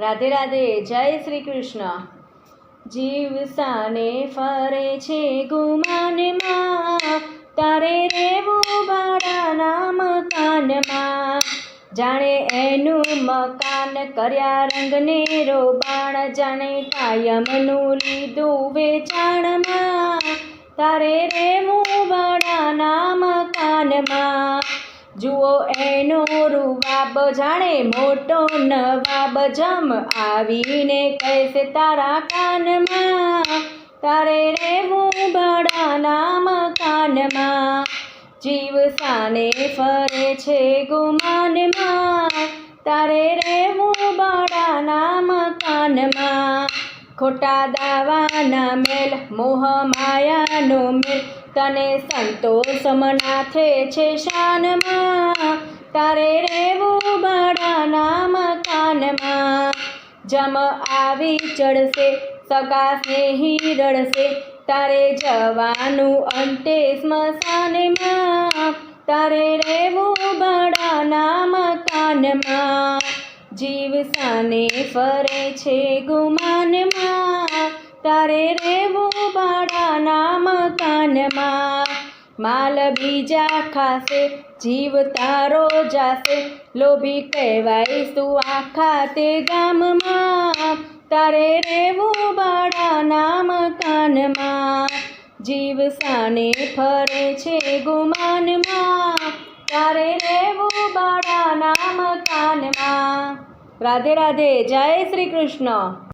રાધે રાધે, જય શ્રી કૃષ્ણ. જીવ સાને ફરે છે ગુમાનમાં, તારે રેવું ના મકાનમાં. જાણે એનું મકાન કર્યા રંગને રોબાણ, જાણે કાયમનું લીધું વેચાણમાં. તારે રેવું ભાડાના મકાનમાં જુઓ એનો રૂવાબ જાણે, મોટો નવાબ જમ આવીને કહેશે તારા કાનમાં, તારે રહેવું ભાડાના મકાનમાં. જીવ સાને ફરે છે ગુમાનમાં, તારે રહેવું ભાડાના મકાનમાં. ખોટા દાવાના મેલ, મોહ માયાનો મેલ તને સંતોષ મનાથે છે શાનમાં. તારે રહેવું ભાડાના મકાનમાં. જમ આવી ચડશે, સગા સ્નેહી રડશે. તારે જવાનું અંતે સ્મશાનમાં. તારે રહેવું ભાડાના મકાનમાં. જીવ સાને ફરે છે ગુમાનમાં. તારે ભાડાના મકાનમાં માલ બીજા ખાશે, જીવ તારો જાશે. લોભી કહેવાય તું આખા તે ગામમાં. તારે રહેવું નામ કાનમાં જીવ સાને ફરે છે ગુમાનમાં. તારે રહેવું નામ કાનમાં રાધે રાધે, જય શ્રી કૃષ્ણ.